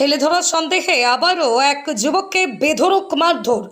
ছেলে ধরার সন্দেহে আবারও এক যুবককে বেধরক মারধর।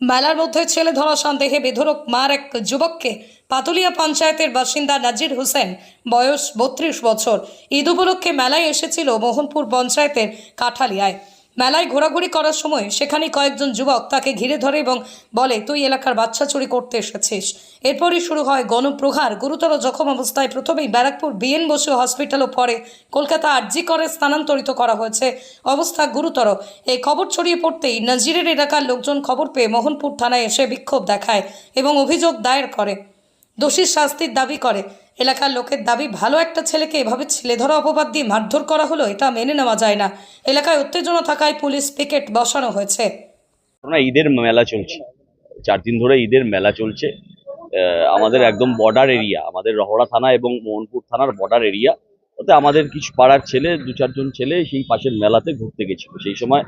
মেলার মধ্যে ছেলে ধরার সন্দেহে বেধরক মার এক যুবককে পাতুলিয়া পঞ্চায়েতের বাসিন্দা নাজির হোসেন, বয়স বত্রিশ বছর। ঈদ উপলক্ষে মেলায় এসেছিল মোহনপুর পঞ্চায়েতের কাঠালিয়ায়। মেলায় ঘোরাঘুরি করার সময় সেখানে কয়েকজন যুবক তাকে ঘিরে ধরে এবং বলে, তুই এলাকার বাচ্চা চুরি করতে এসেছিস। এরপরই শুরু হয় গণপ্রহার। গুরুতর জখম অবস্থায় প্রথমেই ব্যারাকপুর বিএন বসু হসপিটাল ও পরে কলকাতা আরজি করে স্থানান্তরিত করা হয়েছে। অবস্থা গুরুতর। এই খবর ছড়িয়ে পড়তেই নাজিরের এলাকার লোকজন খবর পেয়ে মোহনপুর থানায় এসে বিক্ষোভ দেখায় এবং অভিযোগ দায়ের করে। দোষীর শাস্তির দাবি করে। এলাকার লোকের দাবি, ভালো একটা ছেলেকে এভাবে ছেলে ধরা অপবাদ দিয়ে মারধর করা হলো, এটা মেনে নেওয়া যায় না। এলাকায় উত্তেজনা থাকায় পুলিশ পিকেট বসানো হয়েছে। ঈদের মেলা চলছে। চার দিন ধরে ঈদের মেলা চলছে। আমাদের একদম বর্ডার এরিয়া আমাদের রহড়া থানা এবং মোহনপুর থানার বর্ডার এরিয়া ওতে আমাদের কিছু পাড়ার ছেলে, দু চারজন ছেলে সেই পাশের মেলাতে ঘুরতে গেছিল। সেই সময়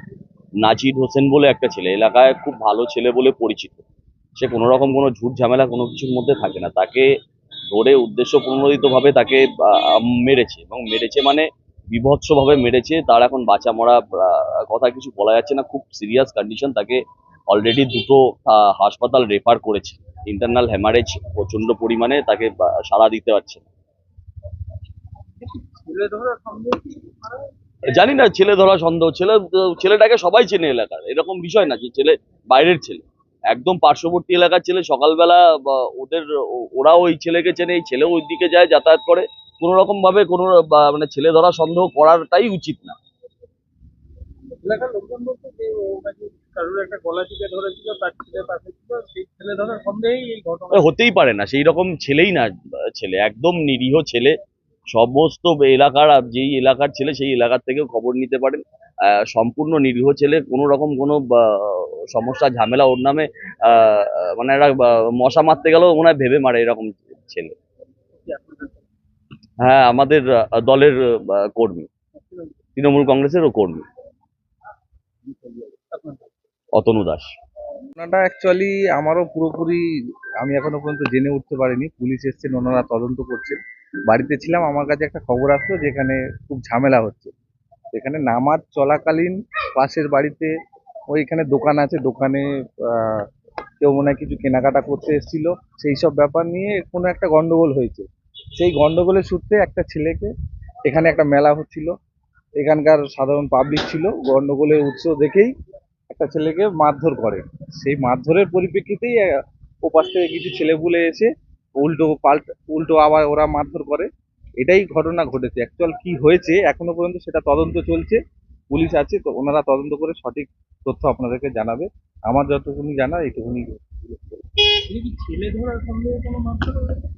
নাজির হোসেন বলে একটা ছেলে, এলাকায় খুব ভালো ছেলে বলে পরিচিত। সে কোনো রকম কোনো ঝুট ঝামেলা কোনো কিছুর মধ্যে থাকে না। তাকে ধরে উদ্দেশ্য প্রণোদিতভাবে তাকে মেরেছে। এবং মেরেছে মানে বিভৎসভাবে মেরেছে। তার এখন বাঁচা মরা কথা কিছু বলা যাচ্ছে না। খুব সিরিয়াস কন্ডিশন তাকে অলরেডি দুটো হাসপাতাল রেফার করেছে। ইন্টারনাল হ্যামারেজ প্রচণ্ড পরিমাণে তাকে সাড়া দিতে পারছে না। জানি না ছেলে ধরা সন্দেহ। ছেলে ছেলেটাকে সবাই চেনে এলাকার। এরকম বিষয় না যে ছেলে বাইরের ছেলে। একদম পার্শ্ববর্তী এলাকার ছেলে সকালবেলা বা ওদের ওরা ওই ছেলেকে চেনে এই ছেলেও ওই দিকে যায় যাতায়াত করে। কোনো রকম ভাবে কোনো মানে ছেলে ধরা সন্দেহ করাটাই উচিত না। এলাকার লোকজন বলছে যে কারোর একটা গলা টিপে ধরেছিল তার ছেলে পাশে ছিল সেই ছেলে ধরার সন্দেহেই এই ঘটনা। হতেই পারে না সেই রকম ছেলেই না ছেলে একদম নিরীহ ছেলে। সমস্ত এলাকার যেই এলাকার ছেলে সেই এলাকার থেকেও খবর নিতে পারেন। আহ, সম্পূর্ণ নিরীহ ছেলে কোনো রকম কোনো বা, সমস্যা, ঝামেলা, ওর নামে মানে একটা মশা মারতে গেলেও মনে হয় ভেবে মারে এরকম ছেলে। হ্যাঁ আমাদের দলের কর্মী। তৃণমূল কংগ্রেসেরও কর্মী। অতনু দাস। ঘটনাটা অ্যাকচুয়ালি আমারও পুরোপুরি, আমি এখনও পর্যন্ত জেনে উঠতে পারিনি। পুলিশ এসছেন ওনারা তদন্ত করছেন। বাড়িতে ছিলাম, আমার কাছে একটা খবর আসলো, যেখানে খুব ঝামেলা হচ্ছে। এখানে নামাজ চলাকালীন পাশের বাড়িতে ওইখানে দোকান আছে, দোকানে কেউ মনে হয় কিছু কেনাকাটা করতে এসেছিল। সেই সব ব্যাপার নিয়ে কোনো একটা গন্ডগোল হয়েছে। সেই গন্ডগোলের সূত্রে একটা ছেলেকে এখানে একটা মেলা হচ্ছিল। এখানকার সাধারণ পাবলিক ছিল। গন্ডগোলের উৎস দেখেই একটা ছেলেকে মারধর করে। সেই মারধরের পরিপ্রেক্ষিতেই ওপাশ থেকে কিছু ছেলেপুলে এসে উল্টো পাল্টা, উল্টো আবার ওরা মারধর করে। এটাই ঘটনা ঘটেছে। অ্যাকচুয়াল কি হয়েছে এখনও পর্যন্ত সেটা তদন্ত চলছে। পুলিশ আছে তো ওনারা তদন্ত করে সঠিক তথ্য আপনাদেরকে জানাবে। আমার যতটুকুনি জানা এইটুকুনি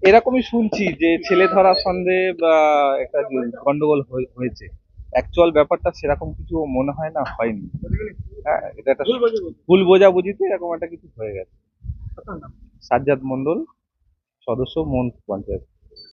এরকমই শুনছি যে ছেলে ধরার সন্দেহে বা একটা গন্ডগোল হয়ে- হয়েছে। অ্যাকচুয়াল ব্যাপারটা সেরকম কিছু মনে হয় না হয়নি। হ্যাঁ এটা একটা ভুল বোঝাবুঝিতে এরকম একটা কিছু হয়ে গেছে। সাজ্জাদ মন্ডল সদস্য মন পঞ্চায়েত।